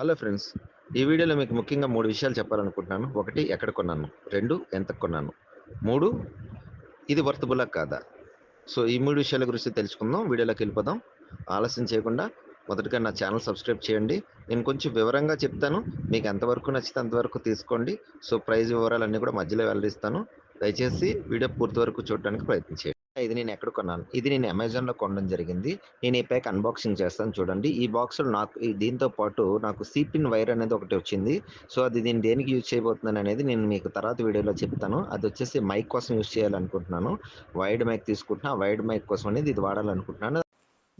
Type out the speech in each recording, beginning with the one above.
Hello friends ఈ వీడియోలో మీకు ముఖ్యంగా మూడు విషయాలు చెప్పాలనుకుంటున్నాను. ఒకటి ఎక్కడ కొన్నాను? రెండు ఎంత కొన్నాను? మూడు ఇది వర్తబులా కాదా? సో ఈ మూడు విషయాల గురించి తెలుసుకుందాం వీడియోలోకి వెళ్ళిపోదాం. ఆలస్యం చేయకుండా మొదటగా నా ఛానల్ సబ్స్క్రైబ్ చేయండి. నేను కొంచెం వివరంగా చెప్తాను. మీకు ఎంతవరకు నచ్చితే అంతవరకు తీసుకోండి. సో ప్రైజ్ వివరాలన్నీ కూడా మధ్యలో వెల్లడిస్తాను. దయచేసి వీడియో పూర్తి వరకు చూడడానికి ప్రయత్నించండి ఇది నేను ఎక్కడ కొన్నాను? ఇది నేను అమెజాన్లో కొనడం జరిగింది. నేను ఈ ప్యాక్ అన్బాక్సింగ్ చేస్తాను చూడండి. ఈ బాక్స్లో నాకు దీంతో పాటు నాకు సిపిన్ వైర్ అనేది ఒకటి వచ్చింది. సో అది నేను దేనికి యూజ్ చేయబోతున్నాను అనేది నేను మీకు తర్వాత వీడియోలో చెప్తాను. అది వచ్చేసి మైక్ కోసం యూజ్ చేయాలనుకుంటున్నాను. వైడ్ మైక్ తీసుకుంటున్నా. వైడ్ మైక్ కోసం అనేది ఇది వాడాలనుకుంటున్నాను.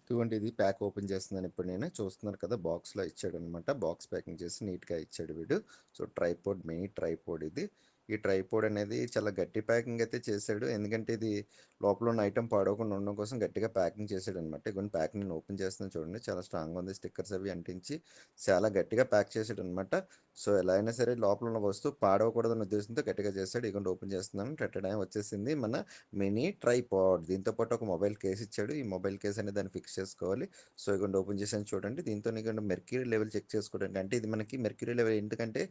ఇటువంటి ఇది ప్యాక్ ఓపెన్ చేస్తున్నాను ఇప్పుడు నేను. చూస్తున్నారు కదా బాక్స్లో ఇచ్చాడు అనమాట బాక్స్ ప్యాకింగ్ చేసి నీట్గా ఇచ్చాడు వీడు. సో ట్రైపోడ్ మినీ ట్రైపోడ్ ఇది. ఈ ట్రైపోడ్ అనేది చాలా గట్టి ప్యాకింగ్ అయితే చేశాడు ఎందుకంటే ఇది లోపల ఉన్న ఐటెం పాడవకుండా ఉండడం కోసం గట్టిగా ప్యాకింగ్ చేశాడు అనమాట ఇవన్నీ ప్యాకింగ్ నేను ఓపెన్ చేస్తున్నాను చూడండి. చాలా స్ట్రాంగ్గా ఉంది. స్టిక్కర్స్ అవి అంటించి చాలా గట్టిగా ప్యాక్ చేశాడు అనమాట సో ఎలా అయినా సరే లోపల ఉన్న వస్తువు పాడవకూడదన్న ఉద్దేశంతో గట్టిగా చేస్తాడు ఇగోండి ఓపెన్ చేస్తున్నాను. టెట్టడం వచ్చేసింది మన మినీ ట్రైపాడ్. దీంతో పాటు ఒక మొబైల్ కేస్ ఇచ్చాడు. ఈ మొబైల్ కేస్ అనేది దాన్ని ఫిక్స్ చేసుకోవాలి. సో ఇగోండి ఓపెన్ చేసాను చూడండి. దీంతో ఇగోండి మెర్క్యూరీ లెవెల్ చెక్ చేసుకోవడానికి. అంటే ఇది మనకి మెర్క్యూరీ లెవెల్ ఎందుకంటే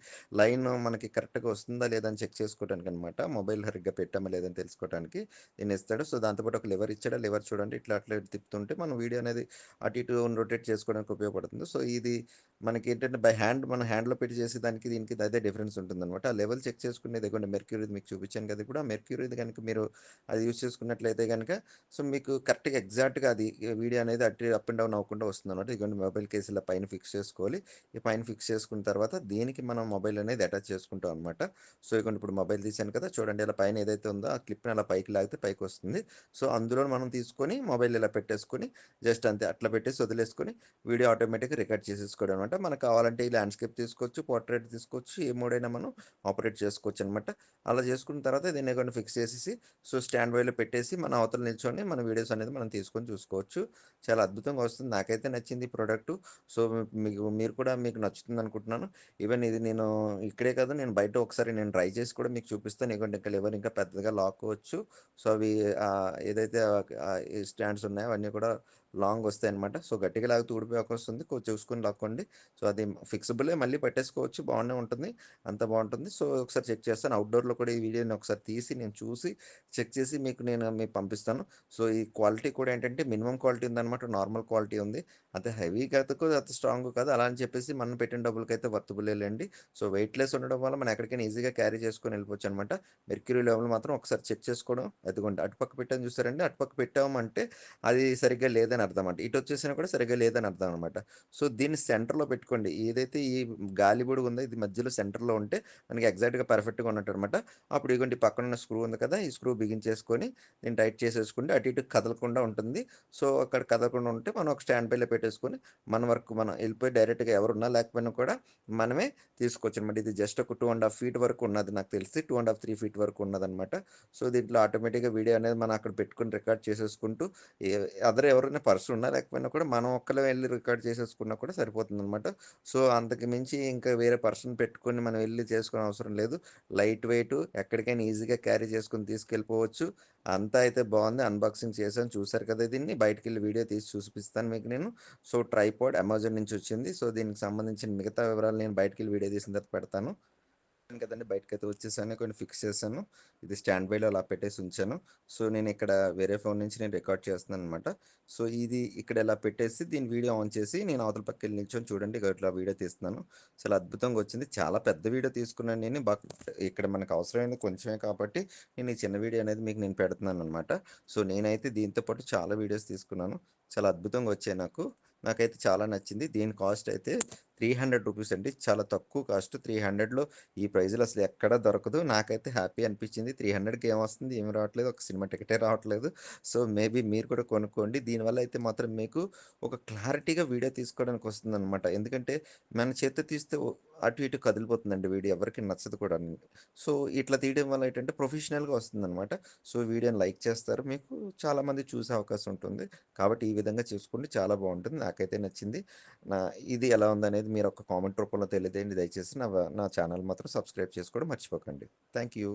లైన్ మనకి కరెక్ట్గా వస్తుందా లేదా అని చెక్ చేసుకోవడానికి అనమాట మొబైల్ సరిగ్గా పెట్టామా లేదని తెలుసుకోవడానికి దీన్ని ఇస్తాడు. సో దాంతోపాటు ఒక లివర్ ఇచ్చాడు? లివర్ చూడండి. ఇట్లా అట్లా తిప్పుతుంటే మనం వీడియో అనేది అటు ఇటు రొటేట్ చేసుకోవడానికి ఉపయోగపడుతుంది. సో ఇది మనకి ఏంటంటే బై హ్యాండ్ మన హ్యాండ్లో పెట్టి చేసే దానికి దీనికి అదే డిఫరెన్స్ ఉంటుంది అనమాట ఆ లెవెల్ చెక్ చేసుకునేది ఇదిగోండి మెర్క్యూరీ మీకు చూపించాను కదా కూడా మెర్క్యూరీ కనుక మీరు అది యూజ్ చేసుకున్నట్లయితే కనుక సో మీకు కరెక్ట్గా ఎగ్జాక్ట్గా అది వీడియో అనేది అటు అప్ అండ్ డౌన్ అవ్వకుండా వస్తుంది అనమాట ఇదిగోండి మొబైల్ కేసు ఇలా పైన ఫిక్స్ చేసుకోవాలి. ఈ పైన ఫిక్స్ చేసుకున్న తర్వాత దీనికి మనం మొబైల్ అనేది అటాచ్ చేసుకుంటాం అనమాట సో ఇదిగోండి ఇప్పుడు మొబైల్ తీసాను కదా! చూడండి ఇలా పైన ఏదైతే ఉందో ఆ క్లిప్ని అలా పైకి లాగితే పైకి వస్తుంది. సో అందులో మనం తీసుకొని మొబైల్ ఇలా పెట్టేసుకొని జస్ట్ అంతే అట్లా పెట్టేసి వదిలేసుకొని వీడియో ఆటోమేటిక్గా రికార్డ్ చేసేసుకోవడం అనమాట మనకు కావాలంటే ఈ ల్యాండ్స్కేప్ తీసుకోవచ్చు పోర్ట్రేట్ తీసుకోవచ్చు ఏ మోడైనా మనం ఆపరేట్ చేసుకోవచ్చు అనమాట అలా చేసుకున్న తర్వాత దీన్ని కొన్ని ఫిక్స్ చేసేసి సో స్టాండ్ బైలో పెట్టేసి మన అవతల నిల్చొని మన వీడియోస్ అనేది మనం తీసుకొని చూసుకోవచ్చు. చాలా అద్భుతంగా వస్తుంది. నాకైతే నచ్చింది ఈ ప్రోడక్ట్. సో మీకు మీరు కూడా మీకు నచ్చుతుంది అనుకుంటున్నాను ఈవెన్ ఇది నేను ఇక్కడే కాదు నేను బయట ఒకసారి నేను ట్రై చేసి కూడా మీకు చూపిస్తాను ఎందుకంటే ఇంకా లెవెల్ ఇంకా పెద్దగా లాక్కోవచ్చు. సో అవి ఏదైతే స్టాండ్స్ ఉన్నాయో అవన్నీ కూడా లాంగ్ వస్తాయి అనమాట సో గట్టిగా లాగితే ఊడిపోయాక వస్తుంది చూసుకొని లాక్కోండి. సో అది ఫిక్సిబులే. మళ్ళీ పెట్టేసుకోవచ్చు. బాగానే ఉంటుంది. అంత బాగుంటుంది. సో ఒకసారి చెక్ చేస్తాను. అవుట్డోర్లో కూడా ఈ వీడియోని ఒకసారి తీసి నేను చూసి చెక్ చేసి మీకు నేను మీకు పంపిస్తాను. సో ఈ క్వాలిటీ కూడా ఏంటంటే మినిమం క్వాలిటీ ఉందన్నమాట. నార్మల్ క్వాలిటీ ఉంది. అంత హెవీ కాదు అంత స్ట్రాంగ్ కాదు. అలా అని చెప్పేసి మనం పెట్టిన డబ్బులకి అయితే వర్తబులేండి సో వెయిట్లెస్ ఉండడం వల్ల మనం ఎక్కడికైనా ఈజీగా క్యారీ చేసుకొని వెళ్ళిపోవచ్చు అనమాట మెర్క్యూరీ లెవెల్ మాత్రం ఒకసారి చెక్ చేసుకోవడం. అదిగోండి. అటుపక్క పెట్టాను చూసారండి. అటుపక్క పెట్టామంటే అది సరిగ్గా లేదని అర్థం అంట ఇటు వచ్చేసినా కూడా సరిగ్గా లేదని అర్థం అనమాట సో దీన్ని సెంటర్లో పెట్టుకోండి. ఏదైతే ఈ గాలిబుడు ఉందో ఇది మధ్యలో సెంటర్లో ఉంటే మనకి ఎగ్జాక్ట్గా పర్ఫెక్ట్గా ఉన్నట్టు అనమాట అప్పుడు ఇగోండి పక్కన ఉన్న స్క్రూ ఉంది కదా ఈ స్క్రూ బిగించేసుకొని దీన్ని టైట్ చేసేసుకుంటే అటు ఇటు కదలకుండా ఉంటుంది. సో అక్కడ కదలకుండా ఉంటే మనం ఒక స్టాండ్ పైలో పెట్టేసుకొని మన వరకు మనం వెళ్ళిపోయి డైరెక్ట్గా ఎవరున్నా లేకపోయినా కూడా మనమే తీసుకోవచ్చు అనమాట ఇది జస్ట్ ఒక టూ అండ్ హాఫ్ ఫీట్ వరకు ఉన్నది నాకు తెలిసి. Two and half three feet వరకు ఉన్నదనమాట. సో దీంట్లో ఆటోమేటిక్గా వీడియో అనేది మనం అక్కడ పెట్టుకుని రికార్డ్ చేసేసుకుంటూ అదర్ ఎవరైనా పర్సన్ ఉన్నా లేకపోయినా కూడా మనం ఒక్కరే వెళ్ళి రికార్డ్ చేసేసుకున్నా కూడా సరిపోతుంది అనమాట సో అంతకు మించి ఇంకా వేరే పర్సన్ పెట్టుకొని మనం వెళ్ళి చేసుకునే అవసరం లేదు. లైట్ వెయిట్ ఎక్కడికైనా ఈజీగా క్యారీ చేసుకుని తీసుకెళ్ళిపోవచ్చు. అంతా అయితే బాగుంది. అన్బాక్సింగ్ చేశాను. చూసారు కదా దీన్ని. బయటకు వెళ్ళి వీడియో తీసి చూపిస్తాను మీకు నేను. సో ట్రైపాడ్ అమెజాన్ నుంచి వచ్చింది. సో దీనికి సంబంధించిన మిగతా వివరాలు నేను బయటకు వెళ్ళి వీడియో తీసిన తర్వాత పెడతాను. కదండి బయటకు అయితే వచ్చేసాను కొన్ని ఫిక్స్ చేశాను. ఇది స్టాండ్ బైలో అలా పెట్టేసి ఉంచాను. సో నేను ఇక్కడ వేరే ఫోన్ నుంచి నేను రికార్డ్ చేస్తున్నాను అనమాట సో ఇది ఇక్కడ ఇలా పెట్టేసి దీని వీడియో ఆన్ చేసి నేను అవతల పక్క వెళ్ళి నిల్చొని చూడండి ఇట్లా వీడియో తీస్తున్నాను. చాలా అద్భుతంగా వచ్చింది. చాలా పెద్ద వీడియో తీసుకున్నాను నేను. బాగా ఇక్కడ మనకు అవసరమైనది కొంచెమే కాబట్టి నేను ఈ చిన్న వీడియో అనేది మీకు నేను పెడుతున్నాను అనమాట సో నేనైతే దీంతో పాటు చాలా వీడియోస్ తీసుకున్నాను. చాలా అద్భుతంగా వచ్చాయి నాకు. నాకైతే చాలా నచ్చింది. దీని కాస్ట్ అయితే త్రీ హండ్రెడ్ రూపీస్ అండి. చాలా తక్కువ కాస్ట్ త్రీ హండ్రెడ్లో. ఈ ప్రైజ్లో అసలు ఎక్కడ దొరకదు. నాకైతే హ్యాపీ అనిపించింది. త్రీ హండ్రెడ్కి ఏమొస్తుంది ఏమి రావట్లేదు. ఒక సినిమా టికెటే రావట్లేదు. సో మేబీ మీరు కూడా కొనుక్కోండి. దీనివల్ల అయితే మాత్రం మీకు ఒక క్లారిటీగా వీడియో తీసుకోవడానికి వస్తుంది అనమాట ఎందుకంటే మన చేత తీస్తే అటు ఇటు కదిలిపోతుందండి వీడియో. ఎవరికి నచ్చదు కూడా. సో ఇట్లా తీయడం వల్ల ఏంటంటే ప్రొఫెషనల్గా వస్తుందన్నమాట. సో వీడియోని లైక్ చేస్తారు. మీకు చాలామంది చూసే అవకాశం ఉంటుంది. కాబట్టి ఈ విధంగా చూసుకోండి. చాలా బాగుంటుంది. నాకైతే నచ్చింది. నా ఇది ఎలా ఉందనేది మీరు ఒక కామెంట్ రూపంలో తెలియదేయండి దయచేసి నా నా ఛానల్ మాత్రం సబ్స్క్రైబ్ చేసుకోవడం మర్చిపోకండి. Thank you